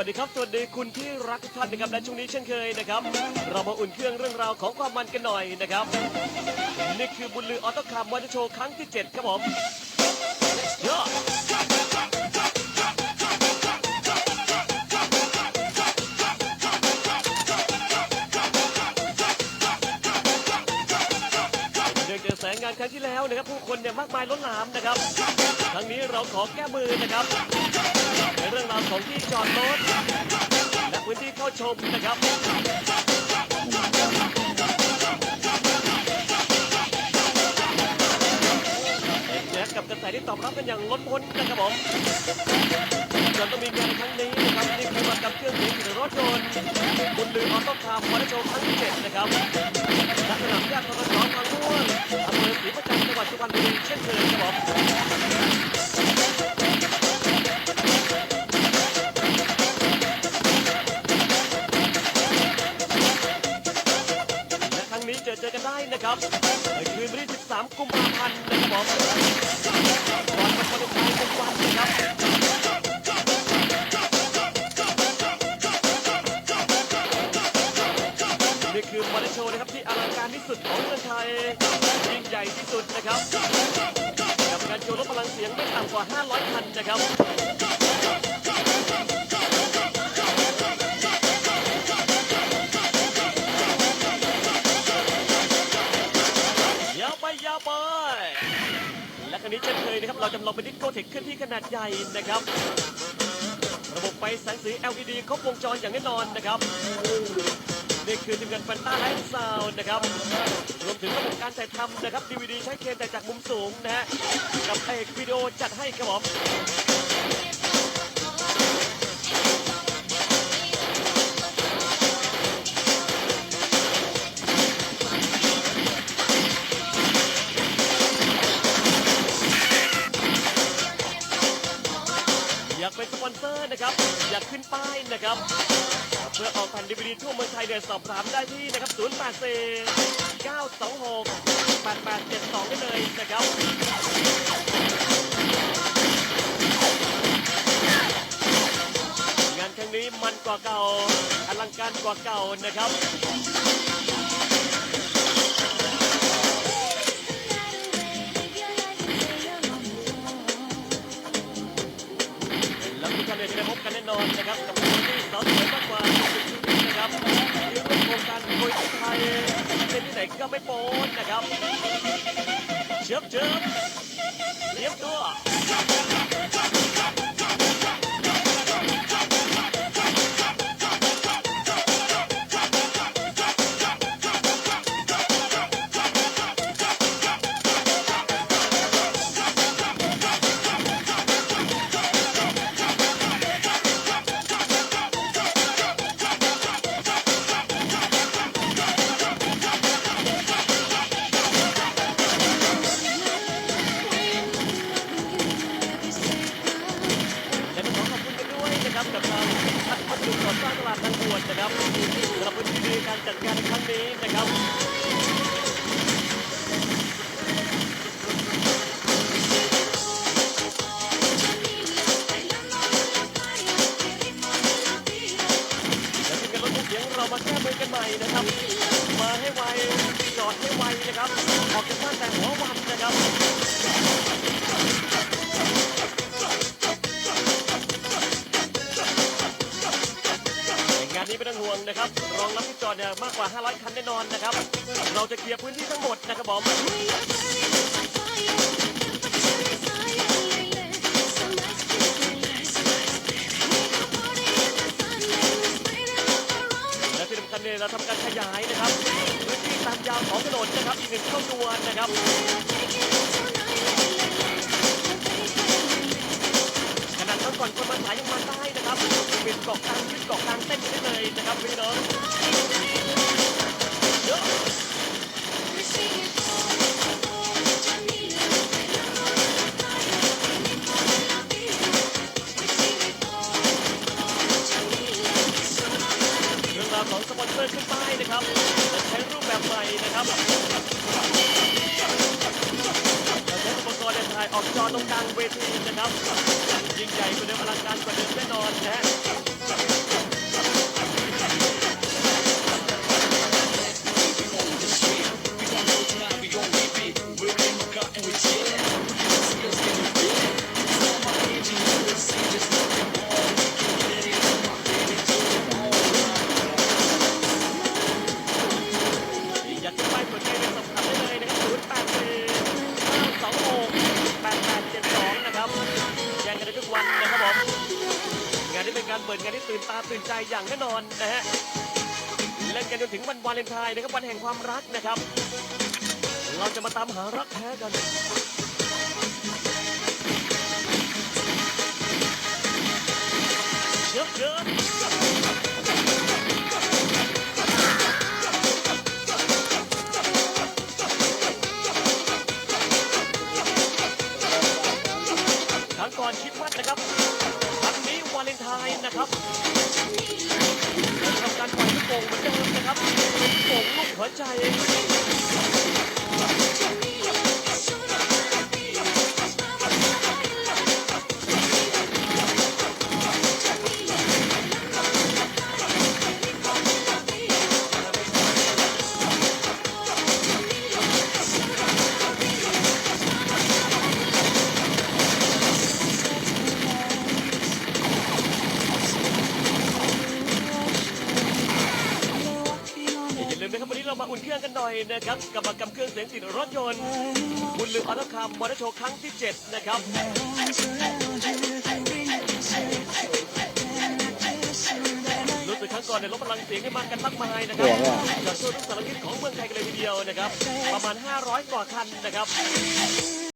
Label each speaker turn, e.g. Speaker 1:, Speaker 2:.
Speaker 1: วัสดีครับสวัสดีคุณที่รักทุกท่านนะครับและช่วงนี้เช่นเคยนะครับ เรามาอุ่นเครื่องเรื่องราวของความมันกันหน่อยนะครับ นี่คือบุญลือออโต้คาร์มวันโชว์ครั้งที่ 7 ครับผมเยอะ งานครั้งที่แล้วนะครับผู้คนเนี่ยมากมายล้นหลามนะครับครั้งนี้เราขอแก้มือนะครับ ในเรื่องราวของที่จอดรถและพื้นที่เข้าชมนะครับและกับกระแสที่ตอบรับกันอย่างล้นพ้นนะครับผมจนต้องมีงานในครั้งนี้นะครับนี่คือมากับเครื่องเสียงถึงรถยนต์บุญลือออโต้คาร์มอเตอร์โชว์ครั้งที่เจ็ดนะครับณสนามหญ้าทรสบางม่วงอำเภอศรีประจันทร์จังหวัด สุพรรณบุรีเช่นเคยครับผมและครั้งนี้เจอเจอกันได้นะครับในคืนวันที่ 13 กุมภาพันธ์นะครับผมก่อนวันวาเลนไทน์เป็นวันนะครับ สุดของเมืองไทยยิ่งใหญ่ที่สุดนะครับกับการโชว์รถพลังเสียงไม่ต่ำกว่า 500 คันนะครับยาวไปยาวไป และครั้นี้เช่นเคยนะครับ เราจำลองเป็นดิสโกเทคเคลื่อนที่ขนาดใหญ่นะครับระบบไฟแสงสี LED ครบวงจรอย่างแน่นอนนะครับ นี่คือทีมงานแฟนต้าไลท์ซาวน์นะครับรวมถึงระบบการถ่ายทำนะครับดีวีดีใช้เคมแต่จากมุมสูงนะฮะกับเอกวิดีโอจัดให้ครับผม อยากเป็นสปอนเซอร์นะครับ อยากขึ้นป้ายนะครับ เพื่อออกแผ่นดีวีดีทั่วเมืองไทยเนี่ยสอบถามได้ที่นะครับ 0 8 4 9 2 6 8 8 7 2 ได้เลยนะครับงานครั้งนี้มันกว่าเก่า อลังการกว่าเก่านะครับ จะได้พบกันแน่นอนนะครับกับคนที่สาวสวยมากกว่าสุดนะครับที่ร่วมโครงการโดยไทยเป็นที่ไหนก็ไม่โป๊นนะครับเชิบเชิบเลี้ยงตัว สำหรับพื้นที่ดีการจัดการในครั้งนี้นะครับแล้วทีมงานรถทุกเสียงเรามาแก้มือกันใหม่นะครับ มาให้ไวจอดให้ไวนะครับ นะครับรองรับที่จอดเนี่ยมากกว่า 500 คันแน่นอนนะครับ เราจะเคลียร์พื้นที่ทั้งหมดนะครับผมและที่สำคัญเนี่ยเราทำการขยายนะครับพื้นที่ตามยาวของถนนนะครับอีกหนึ่งช่องดวนะครับ ทั้งก่อนคนมาสายยังมาได้นะครับป็นเกาะกลางขึ้นเกาะกลางเต้นกันได้เลยนะครับพี่น้องเยอะเรื่องราวของสปอนเซอร์ขึ้นป้ายนะครับจะใช้รูปแบบใหม่นะครับเราใช้อุปกรณ์ในถ่ายออกจอตรงกลางเวทีนะครับ ยิ่งใหญ่กว่าเดิมอลังการกว่าเดิมแน่นอนนะฮะ การเปิดงานที่ตื่นตาตื่นใจอย่างแน่นอนนะฮะเล่นกันจนถึงวันวาเลนไทน์นะครับวันแห่งความรักนะครับ เราจะมาตามหารักแท้กันเยอะเกินครั้งก่อนคิดว่านะครับ วาเลนไทน์นะครับเราทำการปล่อยลูกโป่งเหมือนเดิมนะครับเป็นโป่งลูกหัวใจ นเครื่องกันหน่อยนะครับกับมากรรมเครื่องเสียงติดรถยนต์บุญลืมออโต้คัมมอเตอร์โชว์ครั้งที่ 7 นะครับรู้สึกครั้งก่อนเนี่ยลดพลังเสียงให้มากันมากมายนะครับจากทั่วทุกสารทิศของเมืองไทยกันเลยทีเดียวนะครับ ประมาณ 500กว่าคันนะครับ